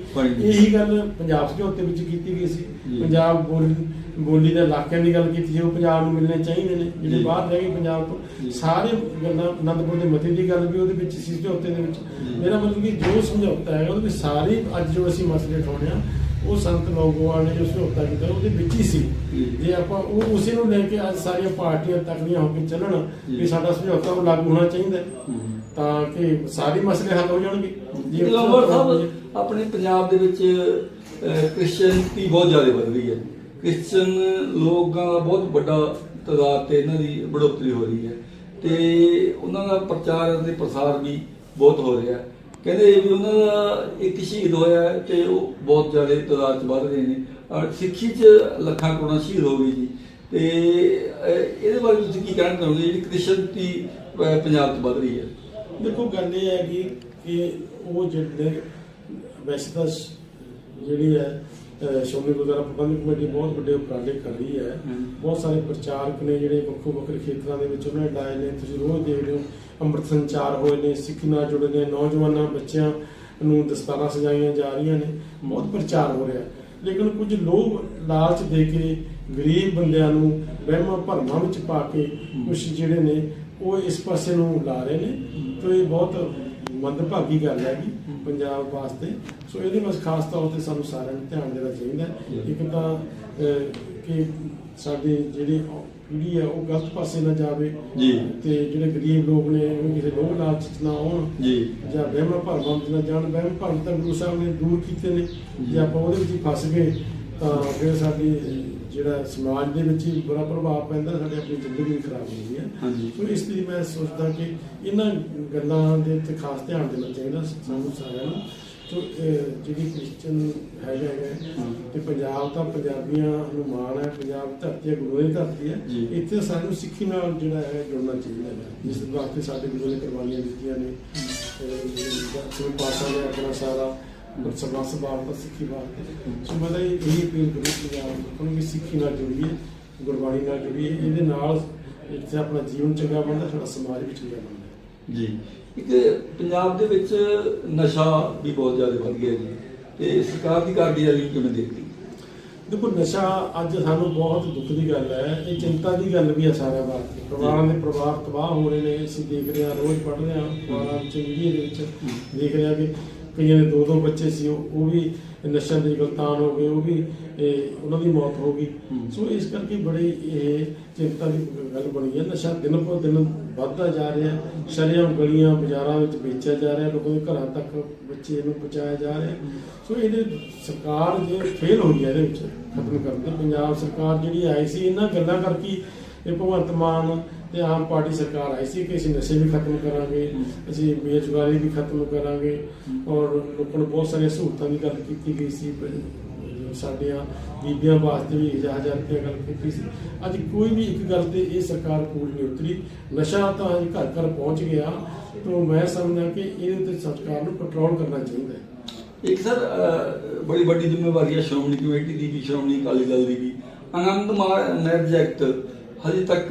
ਇਹੀ ਗੱਲ ਪੰਜਾਬ ਸਮਝੌਤੇ ਵਿੱਚ ਕੀਤੀ ਗਈ ਸੀ। ਪੰਜਾਬ ਬੋਲੀ ਬੋਲੀ ਦੇ ਇਲਾਕਿਆਂ ਦੀ ਗੱਲ ਕੀਤੀ ਸੀ ਉਹ ਪੰਜਾਬ ਨੂੰ ਮਿਲਣੇ ਚਾਹੀਦੇ ਨੇ ਜਿਹੜੇ। ਬਾਹਰ ਰਹਿ ਗਏ ਪੰਜਾਬ ਤੋਂ। ਸਾਰੇ ਗੱਲਾਂ ਅਨੰਦਪੁਰ ਦੇ ਮਤੇ ਦੀ ਗੱਲ ਵੀ ਉਹਦੇ ਵਿੱਚ ਸੀ ਸਮਝੌਤੇ ਦੇ ਵਿੱਚ। ਮੇਰਾ ਮਤਲਬ ਕਿ ਜੋ ਸਮਝੌਤਾ ਹੈ ਉਹਦੇ ਵਿੱਚ ਸਾਰੇ ਅੱਜ ਜੋ ਅਸੀਂ ਮਸਲੇ ਉਠਾਉਣੇ ਆ ਉਹ ਸੰਤ ਲੋਗੋਵਾਲ ਨੇ ਜੋ ਸਮਝੌਤਾ ਕੀਤਾ ਉਹਦੇ ਵਿੱਚ ਹੀ ਸੀ ਜੀ। ਆਪਾਂ ਉਹ ਉਸੇ ਨੂੰ ਲੈ ਕੇ ਅੱਜ ਸਾਰੀਆਂ ਪਾਰਟੀਆਂ ਤਕੜੀਆਂ ਹੋ ਕੇ ਚੱਲਣ। ਕਿ ਸਾਡਾ ਸਮਝੌਤਾ ਉਹ ਲਾਗੂ ਹੋਣਾ ਚਾਹੀਦਾ। ਤਾਂ ਕਿ ਸਾਰੇ ਮਸਲੇ ਹੱਲ ਹੋ ਜਾਣਗੇ ਜੀ ਲੰਬਰ ਸਾਹਿਬ ਆਪਣੇ ਪੰਜਾਬ ਦੇ ਵਿੱਚ ਕ੍ਰਿਸਚੀਅਨਟੀ ਬਹੁਤ ਜ਼ਿਆਦਾ ਵੱਧ ਰਹੀ ਹੈ ਕ੍ਰਿਸਚੀਅਨ ਲੋਕਾਂ ਦਾ ਬਹੁਤ ਵੱਡਾ ਤਾਦਾਦ ਤੇ ਇਹਨਾਂ ਦੀ ਬੜੋਤਰੀ ਹੋ ਰਹੀ ਹੈ ਤੇ ਉਹਨਾਂ ਦਾ ਪ੍ਰਚਾਰ ਅਤੇ ਪ੍ਰਸਾਰ ਵੀ ਬਹੁਤ ਹੋ ਰਿਹਾ ਹੈ ਕਹਿੰਦੇ ਵੀ ਉਹਨਾਂ ਦਾ ਇੱਕ ਸ਼ਹੀਦ ਹੋਇਆ ਹੈ ਤੇ ਉਹ ਬਹੁਤ ਜ਼ਿਆਦਾ ਤਾਦਾਦ ਚ ਵੱਧ ਰਹੇ ਨੇ। ਔਰ ਸਿੱਖੀ ਚ ਲੱਖਾਂ ਕਰੋੜਾਂ ਸ਼ਹੀਦ ਹੋ ਗਏ ਜੀ। ਤੇ ਇਹਦੇ ਬਾਰੇ ਤੁਸੀਂ ਕੀ ਕਹਿਣਾ ਚਾਹੋਗੇ? ਜਿਹੜੀ ਕ੍ਰਿਸਚੀਅਨਟੀ ਅਹ, ਪੰਜਾਬ ਚ ਵੱਧ ਰਹੀ ਹੈ। ਦੇਖੋ ਗੱਲ ਇਹ ਹੈ ਕਿ ਉਹ ਜਿਹੜੇ ਵੈਸੇ ਤਾਂ ਜਿਹੜੀ ਹੈ ਸ਼੍ਰੋਮਣੀ ਗੁਰਦੁਆਰਾ ਪ੍ਰਬੰਧਕ ਕਮੇਟੀ ਬਹੁਤ ਵੱਡੇ ਉਪਰਾਲੇ ਕਰ ਰਹੀ ਹੈ। ਬਹੁਤ ਸਾਰੇ ਪ੍ਰਚਾਰਕ ਨੇ ਜਿਹੜੇ ਵੱਖੋ ਵੱਖਰੇ ਖੇਤਰਾਂ ਦੇ ਵਿੱਚ ਉਹਨਾਂ ਲਾਏ ਨੇ। ਤੁਸੀਂ ਰੋਜ਼ ਦੇਖ ਰਹੇ ਹੋ ਅੰਮ੍ਰਿਤ ਸੰਚਾਰ ਹੋਏ ਨੇ ਸਿੱਖੀ ਨਾਲ ਜੁੜੇ ਨੇ ਨੌਜਵਾਨਾਂ ਬੱਚਿਆਂ ਨੂੰ ਦਸਤਾਰਾਂ ਸਜਾਈਆਂ ਜਾ ਰਹੀਆਂ ਨੇ। ਬਹੁਤ ਪ੍ਰਚਾਰ ਹੋ ਰਿਹਾ ਲੇਕਿਨ ਕੁਝ ਲੋਕ ਲਾਲਚ ਦੇ ਕੇ ਗਰੀਬ ਬੰਦਿਆਂ ਨੂੰ ਵਹਿਮਾਂ ਭਰਮਾਂ ਵਿੱਚ ਪਾ ਕੇ ਕੁਝ ਜਿਹੜੇ ਨੇ ਉਹ ਇਸ ਪਾਸੇ ਨੂੰ ਲਾ ਰਹੇ ਨੇ। ਤੇ ਇਹ ਬਹੁਤ ਮੰਦਭਾਗੀ ਗੱਲ ਹੈਗੀ। ਪੰਜਾਬ ਵਾਸਤੇ। ਸੋ ਇਹਦੇ ਵਿੱਚ ਖਾਸ ਤੌਰ ਤੇ ਸਾਨੂੰ ਸਾਰਿਆਂ ਨੂੰ ਧਿਆਨ ਦੇਣਾ ਚਾਹੀਦਾ। ਇੱਕ ਤਾਂ ਕਿ ਸਾਡੀ ਜਿਹੜੀ ਪੀੜ੍ਹੀ ਹੈ ਉਹ ਗਲਤ ਪਾਸੇ ਨਾ ਜਾਵੇ। ਜੀ। ਤੇ ਜਿਹੜੇ ਗਰੀਬ ਲੋਕ ਨੇ ਉਹ ਕਿਸੇ ਲੋਕ ਲਾਲਚ 'ਚ ਨਾ ਆਉਣ। ਜੀ। ਜਾਂ ਵਹਿਮਾਂ ਭਰਮਾਂ ਵਿੱਚ ਨਾ ਜਾਣ। ਵਹਿਮ ਭਰਮ ਤਾਂ ਗੁਰੂ ਸਾਹਿਬ ਨੇ ਦੂਰ ਕੀਤੇ ਨੇ। ਜੇ ਆਪਾਂ ਉਹਦੇ ਵਿੱਚ ਫਸ ਗਏ ਤਾਂ ਫਿਰ ਸਾਡੀ ਜਿਹੜਾ ਸਮਾਜ ਦੇ ਵਿੱਚ ਹੀ ਬੁਰਾ ਪ੍ਰਭਾਵ ਪੈਂਦਾ ਸਾਡੇ ਆਪਣੀ ਜ਼ਿੰਦਗੀ ਵੀ ਖਰਾਬ ਹੁੰਦੀ ਹੈ। ਸੋ ਇਸ ਲਈ ਮੈਂ ਸੋਚਦਾ ਕਿ ਇਹਨਾਂ ਗੱਲਾਂ ਦੇ ਉੱਤੇ ਖਾਸ ਧਿਆਨ ਦੇਣਾ ਚਾਹੀਦਾ ਸਾਨੂੰ ਸਾਰਿਆਂ ਨੂੰ। ਸੋ ਜਿਹੜੀ ਕ੍ਰਿਸਚਨ ਹੈਗਾ ਹੈਗਾ। ਤੇ ਪੰਜਾਬ ਤਾਂ ਪੰਜਾਬੀਆਂ ਨੂੰ ਮਾਣ ਹੈ ਪੰਜਾਬ ਧਰਤੀ ਹੈ ਗੁਰੂ ਦੀ ਧਰਤੀ ਹੈ। ਇੱਥੇ ਸਾਨੂੰ ਸਿੱਖੀ ਨਾਲ ਜਿਹੜਾ ਹੈ ਜੁੜਨਾ ਚਾਹੀਦਾ ਹੈ। ਜਿਸ ਵਾਸਤੇ ਸਾਡੇ ਗੁਰੂ ਨੇ ਕੁਰਬਾਨੀਆਂ ਦਿੱਤੀਆਂ ਨੇ। ਕੋਈ ਪਾਸਾ ਨੇ ਆਪਣਾ ਸਾਰਾ ਸਰਬੱਤ ਬਾਤ ਸਿੱਖੀ ਬਾਤ ਸੋ ਮੈਂ ਤਾਂ ਇਹ ਅਪੀਲ ਕਰੂ ਪੰਜਾਬ ਨੂੰ ਕਿ ਸਿੱਖੀ ਨਾਲ ਜੁੜੀਏ ਗੁਰਬਾਣੀ ਨਾਲ ਜੁੜੀਏ। ਇਹਦੇ ਨਾਲ ਇੱਥੇ ਆਪਣਾ ਜੀਵਨ ਚੰਗਾ ਬਣਦਾ ਸਾਡਾ ਸਮਾਜ ਵੀ ਚੰਗਾ ਬਣਦਾ। ਜੀ। ਇੱਕ ਪੰਜਾਬ ਦੇ ਵਿੱਚ ਨਸ਼ਾ ਵੀ ਬਹੁਤ ਜ਼ਿਆਦਾ ਵੱਧ ਗਿਆ ਜੀ। ਤੇ ਸਰਕਾਰ ਦੀ ਕਾਰਗੁਜ਼ਾਰੀ ਕਿਵੇਂ ਦੇਖਦੀ? ਦੇਖੋ ਨਸ਼ਾ ਅੱਜ ਸਾਨੂੰ ਬਹੁਤ ਦੁੱਖ ਦੀ ਗੱਲ ਹੈ। ਇਹ ਚਿੰਤਾ ਦੀ ਗੱਲ ਵੀ ਹੈ ਸਾਰਿਆਂ ਵਾਸਤੇ। ਪਰਿਵਾਰਾਂ ਦੇ ਪਰਿਵਾਰ ਤਬਾਹ ਹੋ ਰਹੇ ਨੇ। ਅਸੀਂ ਦੇਖ ਰਹੇ ਹਾਂ ਰੋਜ਼ ਪੜ੍ਹ ਰਹੇ ਹਾਂ ਅਖਬਾਰਾਂ ਵਿੱਚ ਦੇ ਵਿੱਚ। ਦੇਖ ਰਹੇ ਹਾਂ ਕਿ ਕਈਆਂ ਦੇ ਦੋ ਦੋ ਬੱਚੇ ਸੀ ਉਹ ਉਹ ਵੀ ਨਸ਼ਿਆਂ ਦੇ ਗਲਤਾਨ ਹੋ ਗਏ ਉਹ ਵੀ ਇਹ, ਉਹਨਾਂ ਦੀ ਮੌਤ ਹੋ ਗਈ। ਸੋ ਇਸ ਕਰਕੇ ਬੜੀ ਇਹ ਚਿੰਤਾ ਦੀ ਗੱਲ ਬਣੀ ਹੈ। ਨਸ਼ਾ ਦਿਨ ਪਰ ਦਿਨ ਵੱਧਦਾ ਜਾ ਰਿਹਾ ਸ਼ਰੇਆਮ ਗਲੀਆਂ ਬਾਜ਼ਾਰਾਂ ਵਿੱਚ ਵੇਚਿਆ ਜਾ ਰਿਹਾ ਲੋਕਾਂ ਦੇ ਘਰਾਂ ਤੱਕ ਬੱਚੇ ਨੂੰ ਪਹੁੰਚਾਇਆ ਜਾ ਰਿਹਾ ਸੋ ਇਹਦੇ ਸਰਕਾਰ ਜੇ ਫੇਲ ਹੋਈ ਹੈ ਇਹਦੇ ਵਿੱਚ ਖਤਮ ਕਰਨ ਪੰਜਾਬ ਸਰਕਾਰ ਜਿਹੜੀ ਆਈ ਸੀ ਇਹਨਾਂ ਗੱਲਾਂ ਕਰਕੇ ਹੀ ਇਹ ਭਗਵੰਤ ਮਾਨ ਤੇ ਆਮ ਪਾਰਟੀ ਸਰਕਾਰ ਆਈ ਸੀ ਕਿ ਅਸੀਂ ਨਸ਼ੇ ਵੀ ਖਤਮ ਕਰਾਂਗੇ ਅਸੀਂ ਬੇਰੁਜ਼ਗਾਰੀ ਵੀ ਖਤਮ ਕਰਾਂਗੇ ਔਰ ਲੋਕਾਂ ਨੂੰ ਬਹੁਤ ਸਾਰੀਆਂ ਸਹੂਲਤਾਂ ਦੀ ਗੱਲ ਕੀਤੀ ਗਈ ਸੀ ਸਾਡੀਆਂ ਬੀਬੀਆਂ ਵਾਸਤੇ ਵੀ ਹਜ਼ਾਰ ਹਜ਼ਾਰ ਰੁਪਏ ਗੱਲ ਕੀਤੀ ਸੀ। ਅੱਜ ਕੋਈ ਵੀ ਇੱਕ ਗੱਲ ਤੇ ਇਹ ਸਰਕਾਰ ਪੂਰੀ ਨਹੀਂ ਉਤਰੀ। ਨਸ਼ਾ ਤਾਂ ਅੱਜ ਘਰ ਘਰ ਪਹੁੰਚ ਗਿਆ ਤਾਂ ਮੈਂ ਸਮਝਦਾ ਕਿ ਇਹਦੇ ਉੱਤੇ ਸਰਕਾਰ ਨੂੰ ਕੰਟਰੋਲ ਕਰਨਾ ਚਾਹੀਦਾ ਹੈ। ਇੱਕ ਸਰ ਬੜੀ ਵੱਡੀ ਜ਼ਿੰਮੇਵਾਰੀ ਹੈ ਸ਼੍ਰੋਮਣੀ ਕਮੇਟੀ ਦੀ ਵੀ ਸ਼੍ਰੋਮਣੀ ਅਕਾਲੀ ਦਲ ਦੀ ਵੀ। ਆਨੰਦ ਮੈਰਿਜ ਐਕਟ ਹਜੇ ਤੱਕ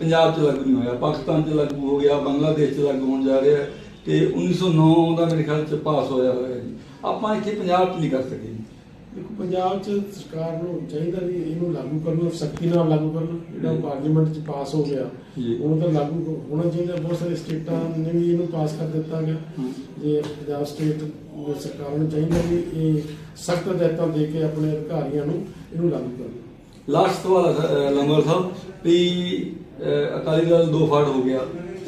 ਪੰਜਾਬ 'ਚ ਲਾਗੂ ਨਹੀਂ ਹੋਇਆ ਪਾਕਿਸਤਾਨ 'ਚ ਲਾਗੂ ਹੋ ਗਿਆ ਬੰਗਲਾਦੇਸ਼ 'ਚ ਲਾਗੂ ਹੋਣ ਜਾ ਰਿਹਾ ਤੇ 1909 ਦਾ ਮੇਰੇ ਖਿਆਲ 'ਚ ਪਾਸ ਹੋਇਆ ਹੋਇਆ ਜੀ ਆਪਾਂ ਇੱਥੇ ਪੰਜਾਬ 'ਚ ਨਹੀਂ ਕਰ ਸਕੇ ਜੀ ਦੇਖੋ ਪੰਜਾਬ 'ਚ ਸਰਕਾਰ ਨੂੰ ਚਾਹੀਦਾ ਵੀ ਇਹਨੂੰ ਲਾਗੂ ਕਰਨ ਸਖਤੀ ਨਾਲ ਲਾਗੂ ਕਰਨ ਜਿਹੜਾ। ਪਾਰਲੀਮੈਂਟ 'ਚ ਪਾਸ ਹੋ ਗਿਆ। ਉਹਨੂੰ ਤਾਂ ਲਾਗੂ ਹੋਣਾ ਚਾਹੀਦਾ ਬਹੁਤ ਸਾਰੇ ਸਟੇਟਾਂ ਨੇ ਵੀ ਇਹਨੂੰ ਪਾਸ ਕਰ ਦਿੱਤਾ ਗਿਆ। ਜੇ ਪੰਜਾਬ ਸਟੇਟ ਸਰਕਾਰ ਨੂੰ ਚਾਹੀਦਾ ਵੀ ਇਹ ਸਖਤ ਹਦਾਇਤਾਂ ਦੇ ਕੇ ਆਪਣੇ ਅਧਿਕਾਰੀਆਂ ਨੂੰ ਇਹਨੂੰ ਲਾਗੂ ਕਰਨ ਲਾਸਟ ਸਵਾਲ ਹੈ ਸਰ, ਅਹ, ਲੰਗਰ ਸਾਹਿਬ ਵੀ ਅਕਾਲੀ ਦਲ ਦੋ ਫਾੜ ਹੋ ਗਿਆ।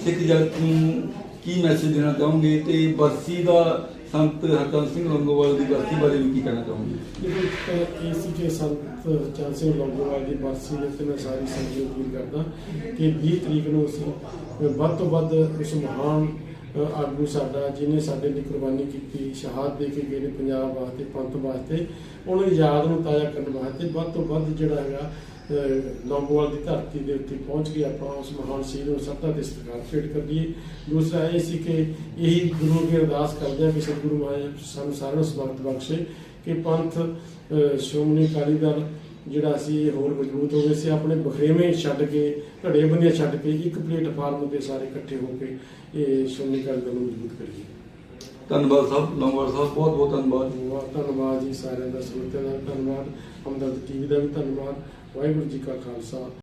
ਸਿੱਖ ਜਗਤ ਨੂੰ ਕੀ ਮੈਸੇਜ ਦੇਣਾ ਚਾਹੋਗੇ? ਤੇ ਬਰਸੀ ਦਾ ਸੰਤ ਹਰਚੰਦ ਸਿੰਘ ਲੰਗੋਵਾਲ ਦੀ ਬਰਸੀ ਬਾਰੇ ਵੀ ਕੀ ਕਹਿਣਾ ਚਾਹੋਗੇ? ਦੇਖੋ ਇਹ ਸੰਤ ਚੰਦ ਸਿੰਘ ਲੰਗੋਵਾਲ ਦੀ ਬਰਸੀ ਦੇ ਤੇ ਮੈਂ ਸਾਰੀ ਸੰਗਤ ਨੂੰ ਅਪੀਲ ਕਰਦਾ ਕਿ 20 ਤਰੀਕ ਨੂੰ ਅਸੀਂ ਵੱਧ ਤੋਂ ਵੱਧ ਉਸ ਮਹਾਨ ਆਗੂ ਸਾਡਾ ਜਿਨੇ ਸਾਡੇ ਲਈ ਕੁਰਬਾਨੀ ਕੀਤੀ ਸ਼ਹਾਦਤ ਦੇ ਕੇ ਗਏ ਨੇ ਪੰਜਾਬ ਵਾਸਤੇ ਪੰਥ ਵਾਸਤੇ ਉਹਨਾਂ ਦੀ ਯਾਦ ਨੂੰ ਤਾਜ਼ਾ ਕਰਨ ਵਾਸਤੇ ਵੱਧ ਤੋਂ ਵੱਧ ਜਿਹੜਾ ਹੈਗਾ ਅ, ਲੌਂਗੋਵਾਲ ਦੀ ਧਰਤੀ ਦੇ ਉੱਤੇ ਪਹੁੰਚ ਕੇ ਆਪਾਂ ਉਸ ਮਹਾਨ ਸ਼ਹੀਦ ਨੂੰ ਸੱਤਾ ਤੇ ਸਤਿਕਾਰ ਭੇਟ ਕਰੀਏ। ਦੂਸਰਾ ਇਹ ਸੀ ਕਿ ਇਹੀ ਗੁਰੂ ਅੱਗੇ ਅਰਦਾਸ ਕਰਦੇ ਹਾਂ ਕਿ ਸਤਿਗੁਰੂ ਮਹਾਰਾਜ ਸਾਨੂੰ ਸਾਰਿਆਂ ਨੂੰ ਸਮਰਥ ਬਖਸ਼ੇ ਕਿ ਪੰਥ ਸ਼੍ਰੋਮਣੀ ਅਕਾਲੀ ਦਲ ਜਿਹੜਾ ਸੀ ਇਹ ਹੋਰ ਮਜ਼ਬੂਤ ਹੋ ਗਏ ਸੀ ਆਪਣੇ ਬਖਰੇਵੇਂ ਛੱਡ ਕੇ ਘੜੇ ਬੰਦੀਆਂ ਛੱਡ ਕੇ ਇੱਕ ਪਲੇਟਫਾਰਮ ਤੇ ਸਾਰੇ ਇਕੱਠੇ ਹੋ ਕੇ ਇਹ ਸ਼੍ਰੋਮਣੀ ਅਕਾਲੀ ਦਲ ਨੂੰ ਮਜ਼ਬੂਤ ਕਰੀਏ। ਧੰਨਵਾਦ ਸਾਹਿਬ ਲੰਗੋਵਾਲ ਸਾਹਿਬ ਬਹੁਤ ਬਹੁਤ ਧੰਨਵਾਦ। ਬਹੁਤ ਧੰਨਵਾਦ ਜੀ ਸਾਰਿਆਂ ਦਾ ਸਰੋਤਿਆਂ ਦਾ ਧੰਨਵਾਦ ਹਮਦਰਦ ਟੀਵੀ ਦਾ ਵੀ ਧੰਨਵਾਦ ਵਾਹਿਗੁਰੂ ਜੀ ਕਾ ਖਾਲਸਾ।